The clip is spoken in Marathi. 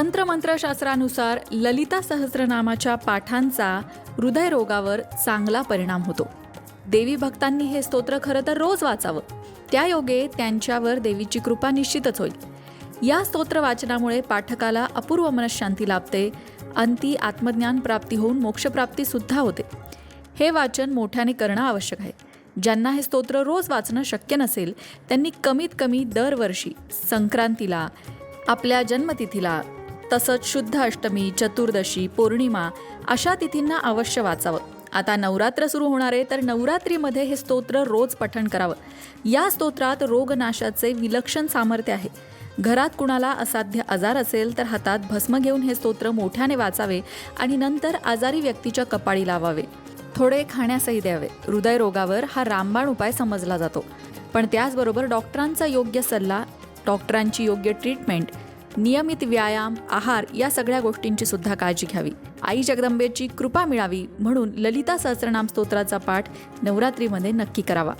तंत्रमंत्रशास्त्रानुसार ललिता सहस्रनामाच्या पाठांचा हृदयरोगावर चांगला परिणाम होतो. देवी भक्तांनी हे स्तोत्र खरं तर रोज वाचावं. त्यायोगे त्यांच्यावर देवीची कृपा निश्चितच होईल. या स्तोत्र वाचनामुळे पाठकाला अपूर्व मनशांती लाभते. अंती आत्मज्ञान प्राप्ती होऊन मोक्षप्राप्ती सुद्धा होते. हे वाचन मोठ्याने करणं आवश्यक आहे. ज्यांना हे स्तोत्र रोज वाचणं शक्य नसेल त्यांनी कमीत कमी दरवर्षी संक्रांतीला आपल्या जन्मतिथीला तसंच शुद्ध अष्टमी चतुर्दशी पौर्णिमा अशा तिथींना अवश्य वाचावं. आता नवरात्र सुरू होणार आहे तर नवरात्रीमध्ये हे स्तोत्र रोज पठण करावं. या स्तोत्रात रोगनाशाचे विलक्षण सामर्थ्य आहे. घरात कुणाला असाध्य आजार असेल तर हातात भस्म घेऊन हे स्तोत्र मोठ्याने वाचावे आणि नंतर आजारी व्यक्तीच्या कपाळी लावावे. थोडे खाण्यासही द्यावे. हृदयरोगावर हा रामबाण उपाय समजला जातो. पण त्याचबरोबर डॉक्टरांचा योग्य सल्ला डॉक्टरांची योग्य ट्रीटमेंट नियमित व्यायाम आहार या सगळ्या गोष्टींची सुद्धा काळजी घ्यावी. आई जगदंबेची कृपा मिळावी म्हणून ललिता सहस्रनाम स्तोत्राचा पाठ नवरात्रीमध्ये नक्की करावा.